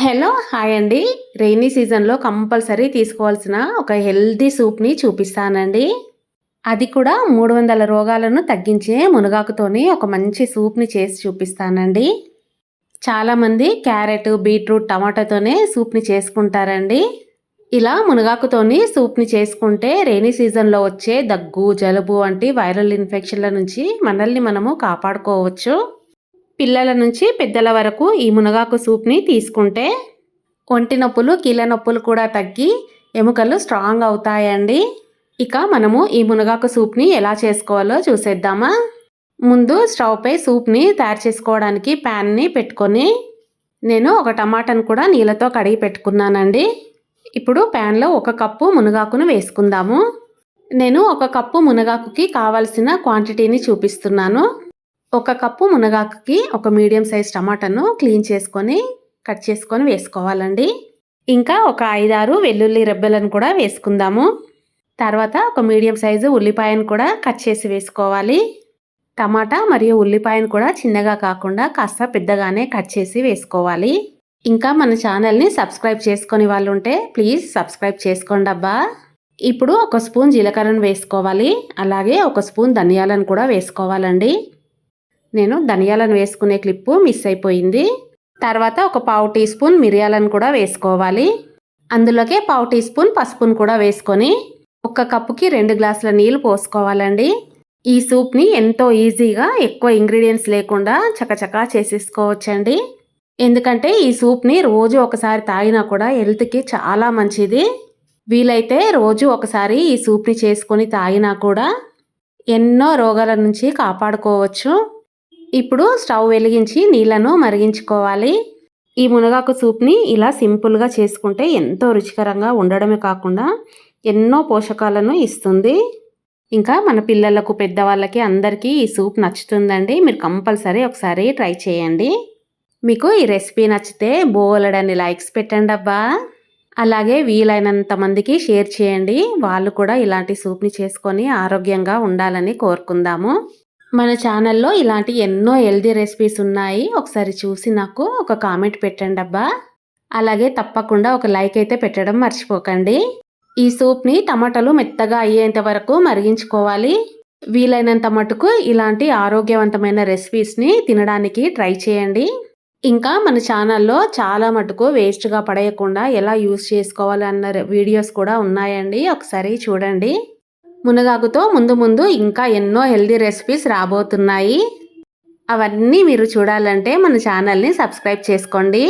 Hello hi అండి. Rainy సీజన్లో compulsory తీసుకోవాల్సిన ఒక హెల్దీ సూప్ని చూపిస్తానండి. అది కూడా మూడు వందల రోగాలను తగ్గించే మునగాకుతోని ఒక మంచి సూప్ని చేసి చూపిస్తానండి. చాలామంది క్యారెట్ బీట్రూట్ టమాటాతోనే సూప్ని చేసుకుంటారండి. ఇలా మునగాకుతోని సూప్ని చేసుకుంటే రెయినీ సీజన్లో వచ్చే దగ్గు జలుబు వంటి వైరల్ ఇన్ఫెక్షన్ల నుంచి మనల్ని మనము కాపాడుకోవచ్చు. పిల్లల నుంచి పెద్దల వరకు ఈ మునగాకు సూప్ని తీసుకుంటే ఒంటి నొప్పులు కీళ్ళ నొప్పులు కూడా తగ్గి ఎముకలు స్ట్రాంగ్ అవుతాయండి. ఇక మనము ఈ మునగాకు సూప్ని ఎలా చేసుకోవాలో చూసేద్దామా. ముందు స్టవ్పై సూప్ని తయారు చేసుకోవడానికి ప్యాన్ని పెట్టుకొని నేను ఒక టమాటాను కూడా నీళ్ళతో కడిగి పెట్టుకున్నానండి. ఇప్పుడు ప్యాన్లో ఒక కప్పు మునగాకును వేసుకుందాము. నేను ఒక కప్పు మునగాకుకి కావలసిన క్వాంటిటీని చూపిస్తున్నాను. ఒక కప్పు మునగాకుకి ఒక మీడియం సైజ్ టమాటాను క్లీన్ చేసుకొని కట్ చేసుకొని వేసుకోవాలండి. ఇంకా ఒక ఐదారు వెల్లుల్లి రెబ్బలను కూడా వేసుకుందాము. తర్వాత ఒక మీడియం సైజు ఉల్లిపాయను కూడా కట్ చేసి వేసుకోవాలి. టమాటా మరియు ఉల్లిపాయను కూడా చిన్నగా కాకుండా కాస్త పెద్దగానే కట్ చేసి వేసుకోవాలి. ఇంకా మన ఛానల్ని సబ్స్క్రైబ్ చేసుకొని వాళ్ళు ఉంటే ప్లీజ్ సబ్స్క్రైబ్ చేసుకోండి అబ్బా. ఇప్పుడు ఒక స్పూన్ జీలకర్రను వేసుకోవాలి. అలాగే ఒక స్పూన్ ధనియాలను కూడా వేసుకోవాలండి. నేను ధనియాలను వేసుకునే క్లిప్పు మిస్ అయిపోయింది. తర్వాత ఒక పావు టీ స్పూన్ మిరియాలను కూడా వేసుకోవాలి. అందులోకే పావు టీ స్పూన్ పసుపును కూడా వేసుకొని ఒక కప్పుకి రెండు గ్లాసుల నీళ్ళు పోసుకోవాలండి. ఈ సూప్ని ఎంతో ఈజీగా ఎక్కువ ఇంగ్రీడియంట్స్ లేకుండా చకచకా చేసేసుకోవచ్చండి. ఎందుకంటే ఈ సూప్ని రోజు ఒకసారి తాగినా కూడా హెల్త్కి చాలా మంచిది. వీలైతే రోజు ఒకసారి ఈ సూప్ని చేసుకొని తాగినా కూడా ఎన్నో రోగాల నుంచి కాపాడుకోవచ్చు. ఇప్పుడు స్టవ్ వెలిగించి నీళ్ళను మరిగించుకోవాలి. ఈ మునగాకు సూప్ని ఇలా సింపుల్గా చేసుకుంటే ఎంతో రుచికరంగా ఉండడమే కాకుండా ఎన్నో పోషకాలను ఇస్తుంది. ఇంకా మన పిల్లలకు పెద్దవాళ్ళకి అందరికీ ఈ సూప్ నచ్చుతుందండి. మీరు కంపల్సరీ ఒకసారి ట్రై చేయండి. మీకు ఈ రెసిపీ నచ్చితే బోలెడని లైక్స్ పెట్టండి అబ్బా. అలాగే వీలైనంత మందికి షేర్ చేయండి. వాళ్ళు కూడా ఇలాంటి సూప్ని చేసుకొని ఆరోగ్యంగా ఉండాలని కోరుకుందాము. మన ఛానల్లో ఇలాంటి ఎన్నో హెల్దీ రెసిపీస్ ఉన్నాయి. ఒకసారి చూసి నాకు ఒక కామెంట్ పెట్టండి అబ్బా. అలాగే తప్పకుండా ఒక లైక్ అయితే పెట్టడం మర్చిపోకండి. ఈ సూప్ని టమాటాలు మెత్తగా అయ్యేంత వరకు మరిగించుకోవాలి. వీలైనంత మటుకు ఇలాంటి ఆరోగ్యవంతమైన రెసిపీస్ని తినడానికి ట్రై చేయండి. ఇంకా మన ఛానల్లో చాలా మటుకు వేస్ట్గా పడేయకుండా ఎలా యూస్ చేసుకోవాలి అన్న వీడియోస్ కూడా ఉన్నాయండి. ఒకసారి చూడండి. మునగాకుతో ముందు ముందు ఇంకా ఎన్నో హెల్దీ రెసిపీస్ రాబోతున్నాయి. అవన్నీ మీరు చూడాలంటే మన ఛానల్ని సబ్స్క్రైబ్ చేసుకోండి.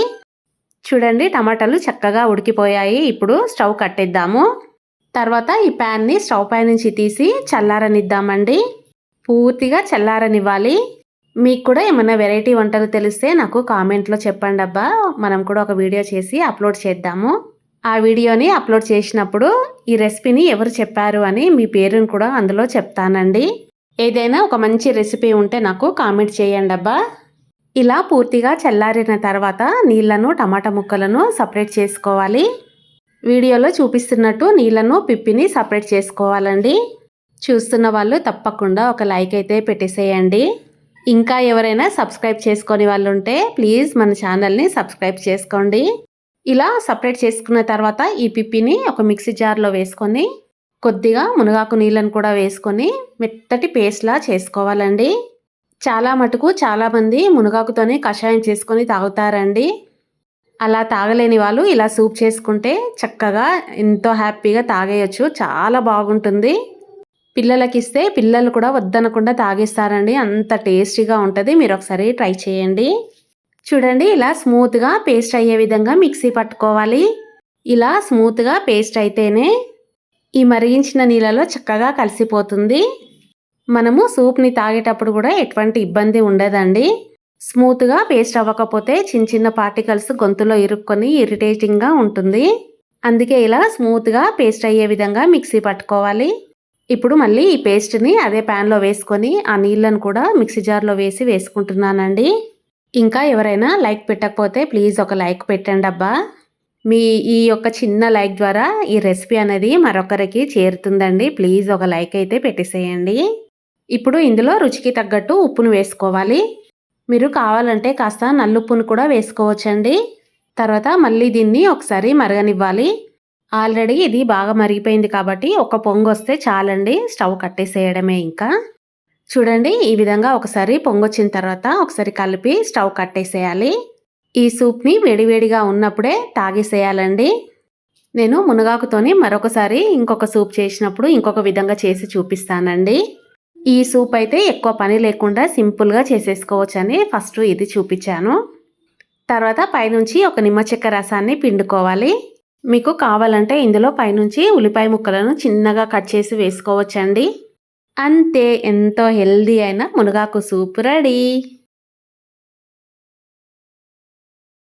చూడండి టమాటాలు చక్కగా ఉడికిపోయాయి. ఇప్పుడు స్టవ్ కట్టేద్దాము. తర్వాత ఈ ప్యాన్ని స్టవ్ పై నుంచి తీసి చల్లారనిద్దామండి. పూర్తిగా చల్లారనివ్వాలి. మీకు కూడా ఏమైనా వెరైటీ వంటలు తెలిస్తే నాకు కామెంట్లో చెప్పండి అబ్బా మనం కూడా ఒక వీడియో చేసి అప్లోడ్ చేద్దాము. ఆ వీడియోని అప్లోడ్ చేసినప్పుడు ఈ రెసిపీని ఎవరు చెప్పారు అని మీ పేరును కూడా అందులో చెప్తానండి. ఏదైనా ఒక మంచి రెసిపీ ఉంటే నాకు కామెంట్ చేయండి అబ్బా. ఇలా పూర్తిగా చల్లారిన తర్వాత నీళ్ళను టమాటా ముక్కలను సపరేట్ చేసుకోవాలి. వీడియోలో చూపిస్తున్నట్టు నీళ్ళను పిప్పిని సపరేట్ చేసుకోవాలండి. చూస్తున్న వాళ్ళు తప్పకుండా ఒక లైక్ అయితే పెట్టేసేయండి. ఇంకా ఎవరైనా సబ్స్క్రైబ్ చేసుకొని వాళ్ళు ఉంటే ప్లీజ్ మన ఛానల్ని సబ్స్క్రైబ్ చేసుకోండి. ఇలా సపరేట్ చేసుకున్న తర్వాత ఈ పిప్పిని ఒక మిక్సీ జార్లో వేసుకొని కొద్దిగా మునగాకు నీళ్ళను కూడా వేసుకొని మెత్తటి పేస్ట్లా చేసుకోవాలండి. చాలా మటుకు చాలామంది మునగాకుతోనే కషాయం చేసుకొని తాగుతారండి. అలా తాగలేని వాళ్ళు ఇలా సూప్ చేసుకుంటే చక్కగా ఎంతో హ్యాపీగా తాగేయచ్చు. చాలా బాగుంటుంది. పిల్లలకి ఇస్తే పిల్లలు కూడా వద్దనకుండా తాగేస్తారండి. అంత టేస్టీగా ఉంటుంది. మీరు ఒకసారి ట్రై చేయండి. చూడండి ఇలా స్మూత్గా పేస్ట్ అయ్యే విధంగా మిక్సీ పట్టుకోవాలి. ఇలా స్మూత్గా పేస్ట్ అయితేనే ఈ మరిగించిన నీళ్ళలో చక్కగా కలిసిపోతుంది. మనము సూప్ని తాగేటప్పుడు కూడా ఎటువంటి ఇబ్బంది ఉండదండి. స్మూత్గా పేస్ట్ అవ్వకపోతే చిన్న చిన్న పార్టికల్స్ గొంతులో ఇరుక్కొని ఇరిటేటింగ్గా ఉంటుంది. అందుకే ఇలా స్మూత్గా పేస్ట్ అయ్యే విధంగా మిక్సీ పట్టుకోవాలి. ఇప్పుడు మళ్ళీ ఈ పేస్ట్ని అదే ప్యాన్లో వేసుకొని ఆ నీళ్ళను కూడా మిక్సీ జార్లో వేసి వేసుకుంటున్నానండి. ఇంకా ఎవరైనా లైక్ పెట్టకపోతే ప్లీజ్ ఒక లైక్ పెట్టండి అబ్బా. మీ ఈ యొక్క చిన్న లైక్ ద్వారా ఈ రెసిపీ అనేది మరొకరికి చేరుతుందండి. ప్లీజ్ ఒక లైక్ అయితే పెట్టేసేయండి. ఇప్పుడు ఇందులో రుచికి తగ్గట్టు ఉప్పును వేసుకోవాలి. మీరు కావాలంటే కాస్త నల్లుప్పును కూడా వేసుకోవచ్చండి. తర్వాత మళ్ళీ దీన్ని ఒకసారి మరగనివ్వాలి. ఆల్రెడీ ఇది బాగా మరిగిపోయింది కాబట్టి ఒక పొంగు వస్తే చాలండి. స్టవ్ కట్టేసేయడమే ఇంకా. చూడండి ఈ విధంగా ఒకసారి పొంగొచ్చిన తర్వాత ఒకసారి కలిపి స్టవ్ కట్టేసేయాలి. ఈ సూప్ని వేడివేడిగా ఉన్నప్పుడే తాగేసేయాలండి. నేను మునగాకుతోని మరొకసారి ఇంకొక సూప్ చేసినప్పుడు ఇంకొక విధంగా చేసి చూపిస్తానండి. ఈ సూప్ అయితే ఎక్కువ పని లేకుండా సింపుల్గా చేసేసుకోవచ్చని ఫస్ట్ ఇది చూపించాను. తర్వాత పైనుంచి ఒక నిమ్మ చెక్క రసాన్ని పిండుకోవాలి. మీకు కావాలంటే ఇందులో పైనుంచి ఉల్లిపాయ ముక్కలను చిన్నగా కట్ చేసి వేసుకోవచ్చండి. అంతే ఎంతో హెల్దీ అయిన మునగాకు సూప్ రెడీ.